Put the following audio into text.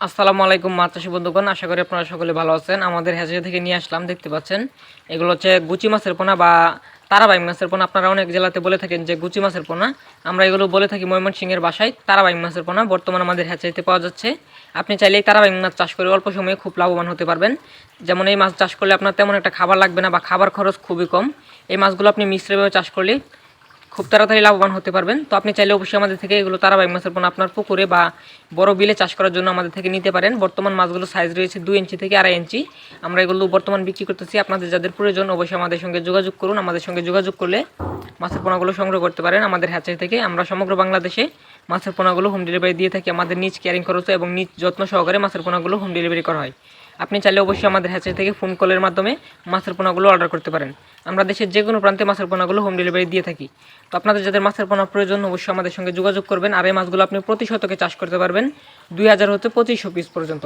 আসসালামু আলাইকুম মাছ বন্ধুগণ, আশা করি আপনারা সকলে ভালো আছেন। আমাদের হ্যাচারি থেকে নিয়ে আসলাম, দেখতে পাচ্ছেন। এগুলো হচ্ছে গুচি মাছের পোনা বা তারাবাই মাছের পোনা। আপনারা অনেক জেলাতে বলে থাকেন যে গুচি মাছের পোনা। আমরা এগুলো বলে থাকি ময়মনসিংহের বাসায়, তারাবাই মাছের পোনা। বর্তমানে আমাদের হ্যাচারিতে পাওয়া যাচ্ছে। আপনি চাইলে এই তারাবাই মাছ চাষ করে অল্প সময়ে খুব লাভবান হতে পারবেন। যেমন এই মাছ চাষ করলে আপনার তেমন একটা খাবার লাগবে না বা খাবার খরচ খুবই কম। এই মাছগুলো আপনি মিশ্রভাবে চাষ করলে খুব তাড়াতাড়ি লাভবান হতে পারবেন। তো আপনি চাইলে অবশ্যই আমাদের থেকে এগুলো তারাবাই মাছের পোনা আপনার পুকুরে বা বড় বিলে চাষ করার জন্য আমাদের থেকে নিতে পারেন। বর্তমান মাছগুলো সাইজ রয়েছে দুই ইঞ্চি থেকে আড়াই ইঞ্চি। আমরা এগুলো বর্তমান বিক্রি করতেছি। আপনাদের যাদের প্রয়োজন অবশ্যই আমাদের সঙ্গে যোগাযোগ করুন। আমাদের সঙ্গে যোগাযোগ করলে মাছের পোনাগুলো সংগ্রহ করতে পারেন। আমাদের হ্যাচারি থেকে আমরা সমগ্র বাংলাদেশে মাছের পোনাগুলো হোম ডেলিভারি দিয়ে থাকি। আমাদের নিজ কেয়ারিং খরচ এবং নিজ যত্ন সহকারে মাছের পোনাগুলো হোম ডেলিভারি করা হয়। আপনি চাইলে অবশ্যই আমাদের হ্যাচারি থেকে ফোন কলের মাধ্যমে মাছের পোনাগুলো অর্ডার করতে পারেন। আমরা দেশের যে কোনো প্রান্তে মাছের পোনাগুলো হোম ডেলিভারি দিয়ে থাকি। তো আপনাদের যাদের মাছের পোনা প্রয়োজন, অবশ্যই আমাদের সঙ্গে যোগাযোগ করবেন। আর এই মাছগুলো আপনি প্রতি শতকে চাষ করতে পারবেন। দুই হাজার হতে পঁচিশশো পিস পর্যন্ত।